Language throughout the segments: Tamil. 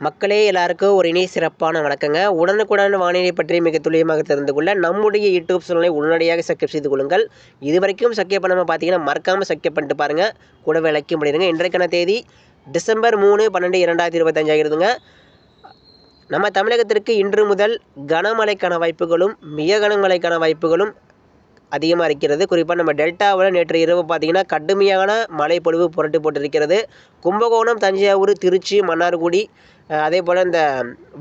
மக்களே எல்லாருக்கும் ஒரு இணைய சிறப்பான வணக்கங்க. உடனுக்குடன் வானிலை பற்றி மிக துல்லியமாக தெரிந்து கொள்ள நம்முடைய யூடியூப் சேனலை உடனடியாக சப்ஸ்கிரைப் செய்து கொள்ளுங்கள். இது வரைக்கும் சப்ஸ்கிரைப் பண்ணாமல் பார்த்தீங்கன்னா மறக்காமல் சப்ஸ்கிரைப் பண்ணிட்டு பாருங்கள் கூடவே லைக்கும் பண்ணிடுங்க இன்றைக்கான தேதி டிசம்பர் மூணு பன்னெண்டு இரண்டாயிரத்தி இருபத்தஞ்சாயிருதுங்க நம்ம தமிழகத்திற்கு இன்று முதல் கனமழைக்கான வாய்ப்புகளும் மிக கனமழைக்கான வாய்ப்புகளும் அதிகமாக இருக்கிறது. குறிப்பாக நம்ம டெல்டாவில் நேற்று இரவு பார்த்திங்கன்னா கடுமையான மழை பொழிவு புரட்டு போட்டிருக்கிறது. கும்பகோணம் தஞ்சாவூர் திருச்சி மன்னார்குடி அதே போல் இந்த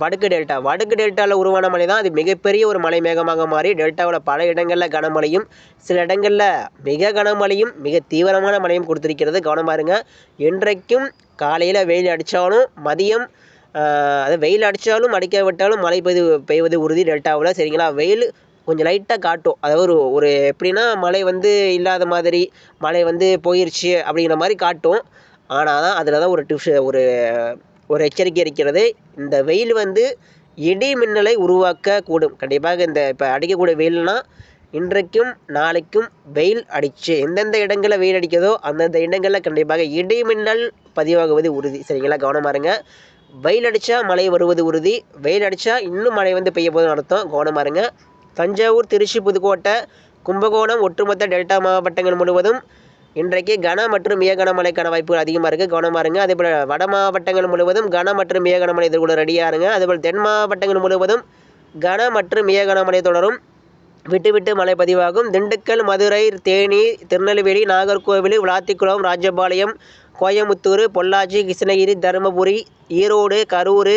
வடக்கு டெல்டா. வடக்கு டெல்டாவில் உருவான மழை தான் அது மிகப்பெரிய ஒரு மலை மேகமாக மாறி டெல்டாவில் பல இடங்களில் கனமழையும் சில இடங்களில் மிக கனமழையும் மிக தீவிரமான மழையும் கொடுத்துருக்கிறது. கவனமாக இருங்க இன்றைக்கும் காலையில் வெயில் அடித்தாலும் மதியம் அது வெயில் அடித்தாலும் அடிக்க விட்டாலும் மழை பெய்து பெய்வது உறுதி டெல்டாவில். சரிங்களா? வெயில் கொஞ்சம் லைட்டாக காட்டும். அதாவது ஒரு ஒரு எப்படின்னா மழை வந்து இல்லாத மாதிரி மழை வந்து போயிருச்சு அப்படிங்கிற மாதிரி காட்டும். ஆனால் தான் அதில் தான் ஒரு டிப்ஸ் ஒரு ஒரு எச்சரிக்கை இருக்கிறது. இந்த வெயில் வந்து இடி மின்னலை உருவாக்கக்கூடும். கண்டிப்பாக இந்த இப்போ அடிக்கக்கூடிய வெயில்னால் இன்றைக்கும் நாளைக்கும் வெயில் அடிச்சு எந்தெந்த இடங்களில் வெயில் அடிக்கிறதோ அந்தந்த இடங்களில் கண்டிப்பாக இடி மின்னல் பதிவாகுவது உறுதி. சரிங்களா? கவனமாக இருங்க. வெயில் அடித்தா மழை வருவது உறுதி. வெயில் அடித்தா இன்னும் மழை வந்து பெய்ய போதும் அர்த்தம். கவனமாக இருங்க. தஞ்சாவூர் திருச்சி புதுக்கோட்டை கும்பகோணம் ஒட்டுமொத்த டெல்டா மாவட்டங்கள் முழுவதும் இன்றைக்கு கன மற்றும் மிக கனமழைக்கான வாய்ப்புகள் அதிகமாக இருக்குது கவனமாக இருங்க. அதே போல் வட மாவட்டங்கள் முழுவதும் கன மற்றும் மிக கனமழை எதிர்கொள்ள ரெடியாக இருங்க. அதேபோல் தென் மாவட்டங்கள் முழுவதும் கன மற்றும் மிக கனமழை தொடரும். விட்டு விட்டு மழை பதிவாகும். திண்டுக்கல் மதுரை தேனி திருநெல்வேலி நாகர்கோவில் விளாத்திக்குளம் ராஜபாளையம் கோயம்புத்தூர் பொள்ளாச்சி கிருஷ்ணகிரி தருமபுரி ஈரோடு கரூர்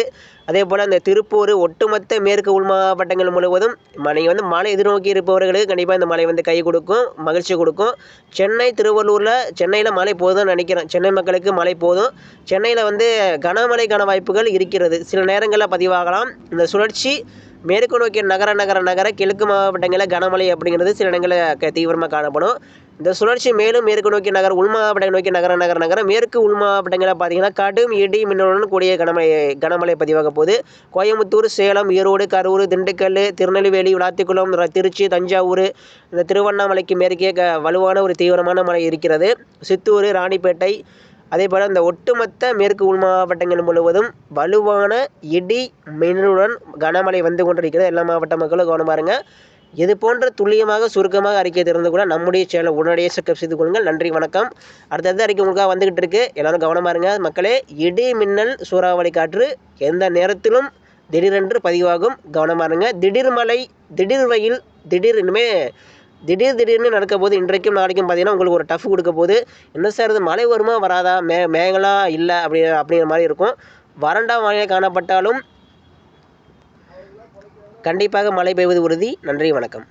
அதே போல் அந்த திருப்பூர் ஒட்டுமொத்த மேற்கு உள் மாவட்டங்கள் முழுவதும் நீங்கள் வந்து மழை எதிர்நோக்கி இருப்பவர்களுக்கு கண்டிப்பாக இந்த மழை வந்து கை கொடுக்கும் மகிழ்ச்சி கொடுக்கும். சென்னை திருவள்ளூரில் சென்னையில் மழை போதும்னு நினைக்கிறேன். சென்னை மக்களுக்கு மழை போதும். சென்னையில் வந்து கனமழைக்கான வாய்ப்புகள் இருக்கிறது. சில நேரங்களில் பதிவாகலாம். இந்த சுழற்சி மேற்கு நோக்கிய நகர நகர நகர கிழக்கு மாவட்டங்களில் கனமழை அப்படிங்கிறது சில இடங்களில் தீவிரமாக காணப்படும். இந்த சுழற்சி மேலும் மேற்கு நோக்கி நகர உள்மாவட்டங்களை நோக்கி நகர நகர நகர மேற்கு உள்மாவட்டங்களை பார்த்தீங்கன்னா கடும் இடி மின்னலுடன் கூடிய கனமழை கனமழை பதிவாக போகுது. கோயம்புத்தூர் சேலம் ஈரோடு கரூர் திண்டுக்கல் திருநெல்வேலி விளாத்திக்குளம் திருச்சி தஞ்சாவூர் இந்த திருவண்ணாமலைக்கு மேற்கே க வலுவான ஒரு தீவிரமான மழை இருக்கிறது. சித்தூர் ராணிப்பேட்டை அதே போல் இந்த ஒட்டுமொத்த மேற்கு உள் மாவட்டங்கள் முழுவதும் வலுவான இடி மின்னலுடன் கனமழை வந்து கொண்டிருக்கிறது. எல்லா மாவட்ட மக்களும் கவனமாக இருங்க. இது போன்ற துல்லியமாக சுருக்கமாக அறிக்கை தெரிந்து கூட நம்முடைய சேனலை உடனடியாக சப்ஸ்கிரைப் செய்து கொள்ளுங்கள். நன்றி வணக்கம். அடுத்தடுத்த அறிக்கை உங்களுக்காக வந்துகிட்டு இருக்கு. எல்லாரும் கவனமாக இருங்க. மக்களே இடி மின்னல் சூறாவளி காற்று எந்த நேரத்திலும் திடீரென்று பதிவாகும். கவனமாக இருங்க. திடீர் மழை திடீர் வெயில் திடீர் இனிமே திடீர் திடீர்னு நடக்க போது இன்றைக்கும் நாளைக்கும் பார்த்தீங்கன்னா உங்களுக்கு ஒரு டஃப் கொடுக்க போகுது. என்ன சார் இது? மழை வருமா வராதா? மே மேகலாம் இல்லை அப்படி அப்படிங்கிற மாதிரி இருக்கும். வறண்டா வானிலை காணப்பட்டாலும் கண்டிப்பாக மழை பெய்வது உறுதி. நன்றி வணக்கம்.